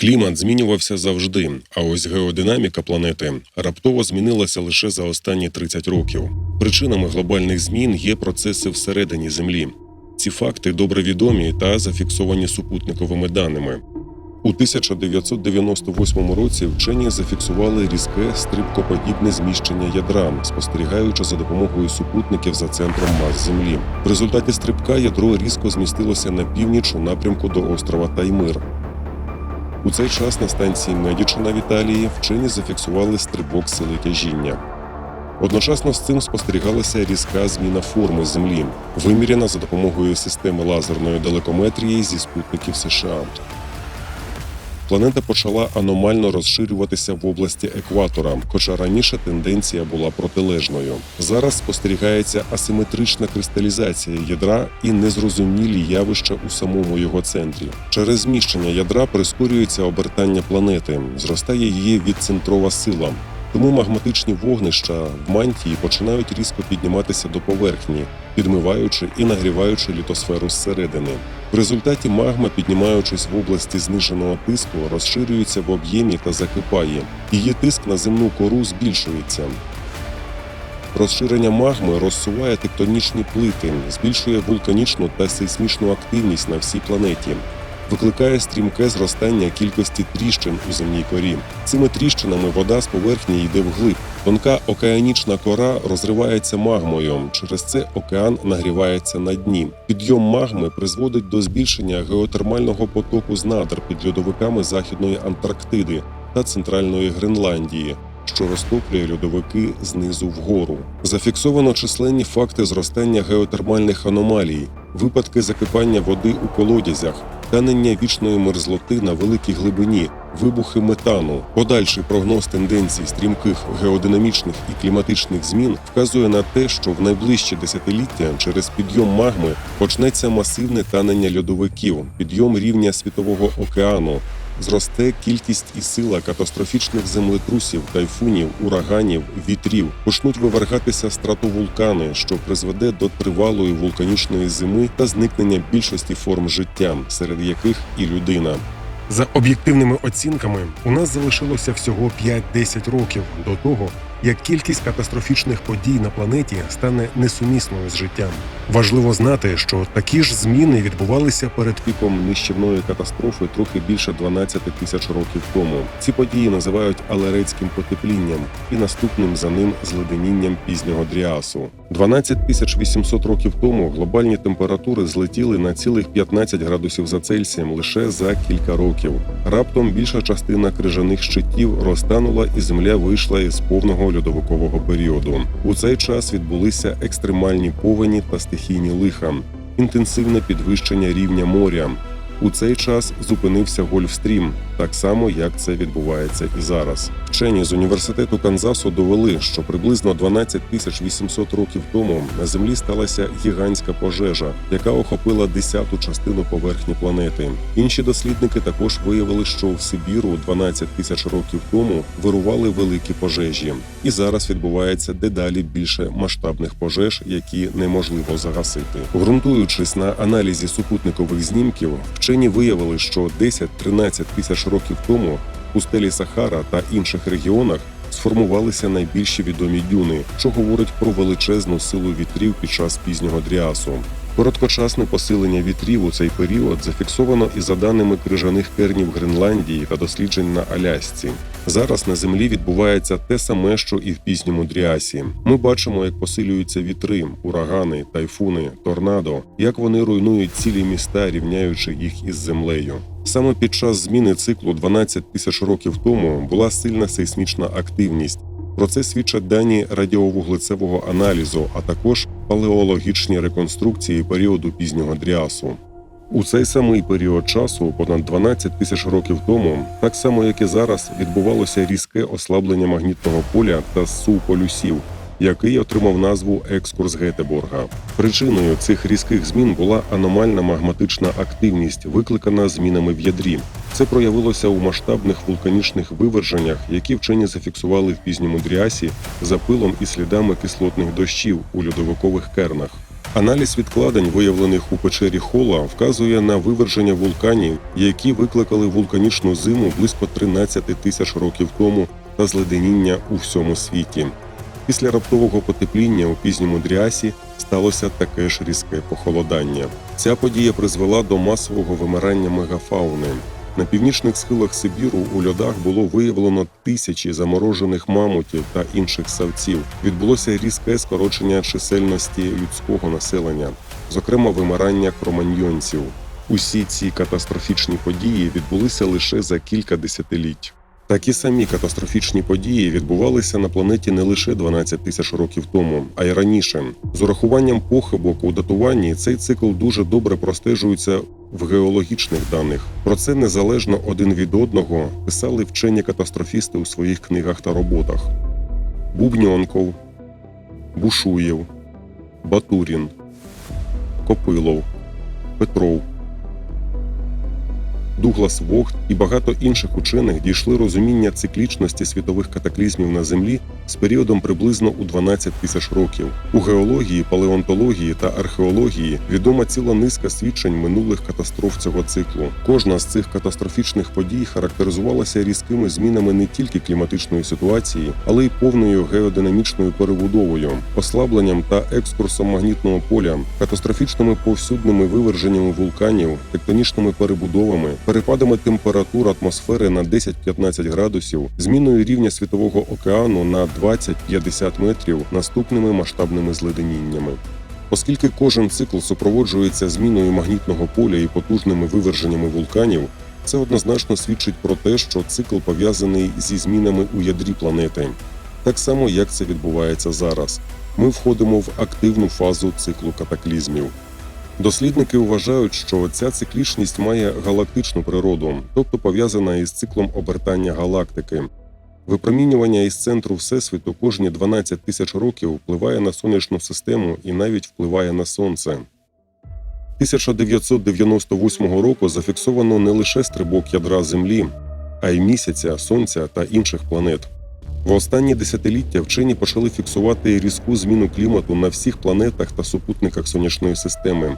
Клімат змінювався завжди, а ось геодинаміка планети раптово змінилася лише за останні 30 років. Причинами глобальних змін є процеси всередині Землі. Ці факти добре відомі та зафіксовані супутниковими даними. У 1998 році вчені зафіксували різке стрибкоподібне зміщення ядра, спостерігаючи за допомогою супутників за центром мас Землі. В результаті стрибка ядро різко змістилося на північ у напрямку до острова Таймир. У цей час на станції Медічина в Італії вчені зафіксували стрибок сили тяжіння. Одночасно з цим спостерігалася різка зміна форми Землі, виміряна за допомогою системи лазерної далекометрії зі спутників США. Планета почала аномально розширюватися в області екватора, хоча раніше тенденція була протилежною. Зараз спостерігається асиметрична кристалізація ядра і незрозумілі явища у самому його центрі. Через зміщення ядра прискорюється обертання планети, зростає її відцентрова сила. Тому магматичні вогнища в мантії починають різко підніматися до поверхні, підмиваючи і нагріваючи літосферу зсередини. В результаті магма, піднімаючись в області зниженого тиску, розширюється в об'ємі та закипає. Її тиск на земну кору збільшується. Розширення магми розсуває тектонічні плити, збільшує вулканічну та сейсмічну активність на всій планеті. Викликає стрімке зростання кількості тріщин у земній корі. Цими тріщинами вода з поверхні йде вглиб. Тонка океанічна кора розривається магмою. Через це океан нагрівається на дні. Підйом магми призводить до збільшення геотермального потоку з надр під льодовиками Західної Антарктиди та Центральної Гренландії. Що розтоплює льодовики знизу вгору. Зафіксовано численні факти зростання геотермальних аномалій, випадки закипання води у колодязях, танення вічної мерзлоти на великій глибині, вибухи метану. Подальший прогноз тенденцій стрімких геодинамічних і кліматичних змін вказує на те, що в найближчі десятиліття через підйом магми почнеться масивне танення льодовиків, підйом рівня світового океану. Зросте кількість і сила катастрофічних землетрусів, тайфунів, ураганів, вітрів. Почнуть вивергатися стратовулкани, що призведе до тривалої вулканічної зими та зникнення більшості форм життя, серед яких і людина. За об'єктивними оцінками, у нас залишилося всього 5-10 років до того, як кількість катастрофічних подій на планеті стане несумісною з життям. Важливо знати, що такі ж зміни відбувалися перед піком нищівної катастрофи трохи більше 12 тисяч років тому. Ці події називають алерецьким потеплінням і наступним за ним зледенінням пізнього дріасу. 12 тисяч 800 років тому глобальні температури злетіли на цілих 15 градусів за Цельсієм лише за кілька років. Раптом більша частина крижаних щитів розтанула, і земля вийшла із повного льодовикового періоду. У цей час відбулися екстремальні повені та стихійні лиха, інтенсивне підвищення рівня моря. У цей час зупинився Гольфстрім, так само як це відбувається і зараз. Вчені з університету Канзасу довели, що приблизно 12 тисяч 800 років тому на землі сталася гігантська пожежа, яка охопила десяту частину поверхні планети. Інші дослідники також виявили, що в Сибіру 12 тисяч років тому вирували великі пожежі, і зараз відбувається дедалі більше масштабних пожеж, які неможливо загасити. Ґрунтуючись на аналізі супутникових знімків, вчені виявили, що 10-13 тисяч років тому в стелі Сахара та інших регіонах сформувалися найбільші відомі дюни, що говорить про величезну силу вітрів під час пізнього дріасу. Короткочасне посилення вітрів у цей період зафіксовано і за даними крижаних кернів Гренландії та досліджень на Алясці. Зараз на землі відбувається те саме, що і в пізньому дріасі. Ми бачимо, як посилюються вітри, урагани, тайфуни, торнадо, як вони руйнують цілі міста, рівняючи їх із землею. Саме під час зміни циклу 12 тисяч років тому була сильна сейсмічна активність. Про це свідчать дані радіовуглецевого аналізу, а також палеологічні реконструкції періоду пізнього дріасу. У цей самий період часу, понад 12 тисяч років тому, так само як і зараз, відбувалося різке ослаблення магнітного поля та СУ полюсів, який отримав назву екскурс Гетеборга. Причиною цих різких змін була аномальна магматична активність, викликана змінами в ядрі. Це проявилося у масштабних вулканічних виверженнях, які вчені зафіксували в пізньому дріасі за пилом і слідами кислотних дощів у льодовикових кернах. Аналіз відкладень, виявлених у печері Хола, вказує на виверження вулканів, які викликали вулканічну зиму близько 13 тисяч років тому та зледеніння у всьому світі. Після раптового потепління у пізньому Дріасі сталося таке ж різке похолодання. Ця подія призвела до масового вимирання мегафауни. На північних схилах Сибіру у льодах було виявлено тисячі заморожених мамутів та інших савців. Відбулося різке скорочення чисельності людського населення, зокрема вимирання кроманьйонців. Усі ці катастрофічні події відбулися лише за кілька десятиліть. Такі самі катастрофічні події відбувалися на планеті не лише 12 тисяч років тому, а й раніше. З урахуванням похибок у датуванні цей цикл дуже добре простежується в геологічних даних. Про це незалежно один від одного писали вчені катастрофісти у своїх книгах та роботах: Бубньонков, Бушуєв, Батурін, Копилов, Петров. Дуглас Вогт і багато інших учених дійшли розуміння циклічності світових катаклізмів на Землі з періодом приблизно у 12 тисяч років. У геології, палеонтології та археології відома ціла низка свідчень минулих катастроф цього циклу. Кожна з цих катастрофічних подій характеризувалася різкими змінами не тільки кліматичної ситуації, але й повною геодинамічною перебудовою, послабленням та екскурсом магнітного поля, катастрофічними повсюдними виверженнями вулканів, тектонічними перебудовами, перепадами температур атмосфери на 10-15 градусів, зміною рівня світового океану на 20-50 метрів наступними масштабними зледеніннями. Оскільки кожен цикл супроводжується зміною магнітного поля і потужними виверженнями вулканів, це однозначно свідчить про те, що цикл пов'язаний зі змінами у ядрі планети. Так само, як це відбувається зараз. Ми входимо в активну фазу циклу катаклізмів. Дослідники вважають, що ця циклічність має галактичну природу, тобто пов'язана із циклом обертання галактики. Випромінювання із центру Всесвіту кожні 12 тисяч років впливає на сонячну систему і навіть впливає на сонце. 1998 року зафіксовано не лише стрибок ядра Землі, а й місяця, сонця та інших планет. В останні десятиліття вчені почали фіксувати різку зміну клімату на всіх планетах та супутниках сонячної системи,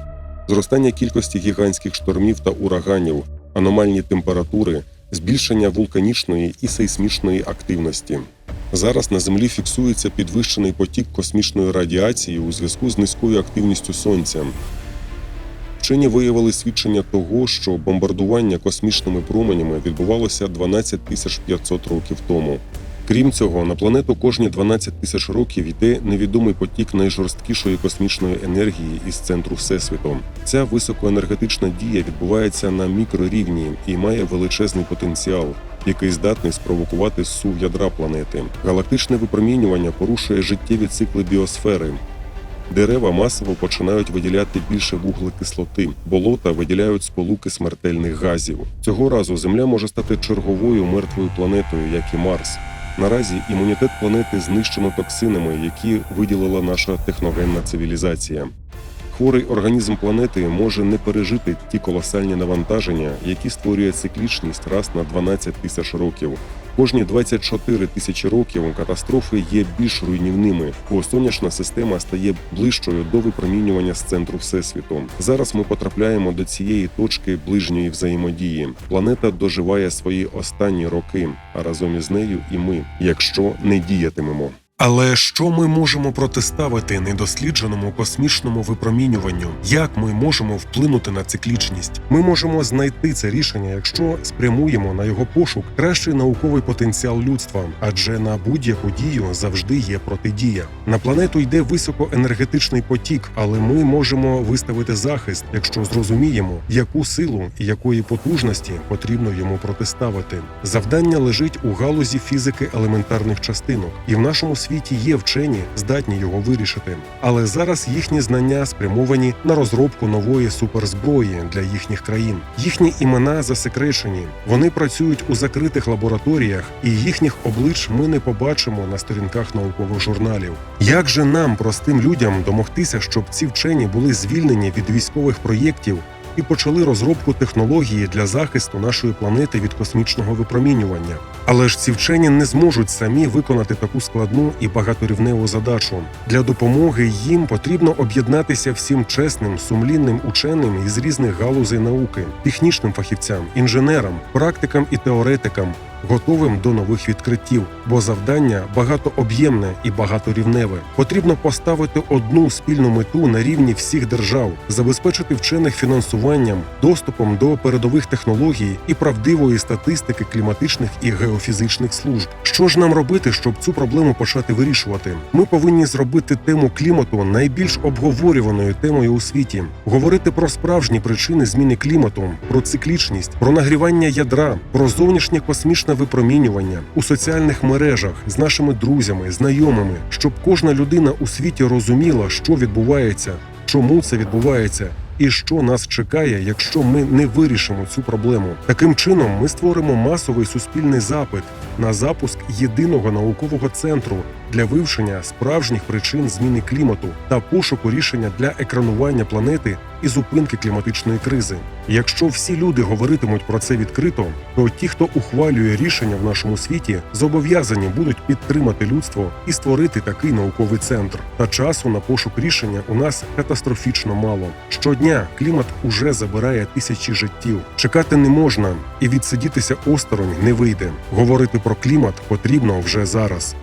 зростання кількості гігантських штормів та ураганів, аномальні температури, збільшення вулканічної і сейсмічної активності. Зараз на Землі фіксується підвищений потік космічної радіації у зв'язку з низькою активністю Сонця. Вчені виявили свідчення того, що бомбардування космічними променями відбувалося 12 500 років тому. Крім цього, на планету кожні 12 тисяч років йде невідомий потік найжорсткішої космічної енергії із центру Всесвіту. Ця високоенергетична дія відбувається на мікрорівні і має величезний потенціал, який здатний спровокувати зсув ядра планети. Галактичне випромінювання порушує життєві цикли біосфери. Дерева масово починають виділяти більше вуглекислоти, болота виділяють сполуки смертельних газів. Цього разу Земля може стати черговою мертвою планетою, як і Марс. Наразі імунітет планети знищено токсинами, які виділила наша техногенна цивілізація. Хворий організм планети може не пережити ті колосальні навантаження, які створює циклічність раз на 12 тисяч років. Кожні 24 тисячі років катастрофи є більш руйнівними, бо сонячна система стає ближчою до випромінювання з центру всесвіту. Зараз ми потрапляємо до цієї точки ближньої взаємодії. Планета доживає свої останні роки, а разом із нею і ми, якщо не діятимемо. Але що ми можемо протиставити недослідженому космічному випромінюванню? Як ми можемо вплинути на циклічність? Ми можемо знайти це рішення, якщо спрямуємо на його пошук кращий науковий потенціал людства, адже на будь-яку дію завжди є протидія. На планету йде високоенергетичний потік, але ми можемо виставити захист, якщо зрозуміємо, яку силу і якої потужності потрібно йому протиставити. Завдання лежить у галузі фізики елементарних частинок, і в нашому світі є вчені, здатні його вирішити. Але зараз їхні знання спрямовані на розробку нової суперзброї для їхніх країн. Їхні імена засекречені. Вони працюють у закритих лабораторіях, і їхніх облич ми не побачимо на сторінках наукових журналів. Як же нам, простим людям, домогтися, щоб ці вчені були звільнені від військових проєктів? І почали розробку технології для захисту нашої планети від космічного випромінювання. Але ж ці вчені не зможуть самі виконати таку складну і багаторівневу задачу. Для допомоги їм потрібно об'єднатися всім чесним, сумлінним ученим із різних галузей науки, технічним фахівцям, інженерам, практикам і теоретикам, готовим до нових відкриттів, бо завдання багатооб'ємне і багаторівневе. Потрібно поставити одну спільну мету на рівні всіх держав, забезпечити вчених фінансуванням, доступом до передових технологій і правдивої статистики кліматичних і геофізичних служб. Що ж нам робити, щоб цю проблему почати вирішувати? Ми повинні зробити тему клімату найбільш обговорюваною темою у світі, говорити про справжні причини зміни клімату, про циклічність, про нагрівання ядра, про зовнішнє космічне випромінювання у соціальних мережах з нашими друзями, знайомими, щоб кожна людина у світі розуміла, що відбувається, чому це відбувається. І що нас чекає, якщо ми не вирішимо цю проблему? Таким чином, ми створимо масовий суспільний запит на запуск єдиного наукового центру для вивчення справжніх причин зміни клімату та пошуку рішення для екранування планети і зупинки кліматичної кризи. Якщо всі люди говоритимуть про це відкрито, то ті, хто ухвалює рішення в нашому світі, зобов'язані будуть підтримати людство і створити такий науковий центр. Та часу на пошук рішення у нас катастрофічно мало. Щодня клімат уже забирає тисячі життів. Чекати не можна, і відсидітися осторонь не вийде. Говорити про клімат потрібно вже зараз.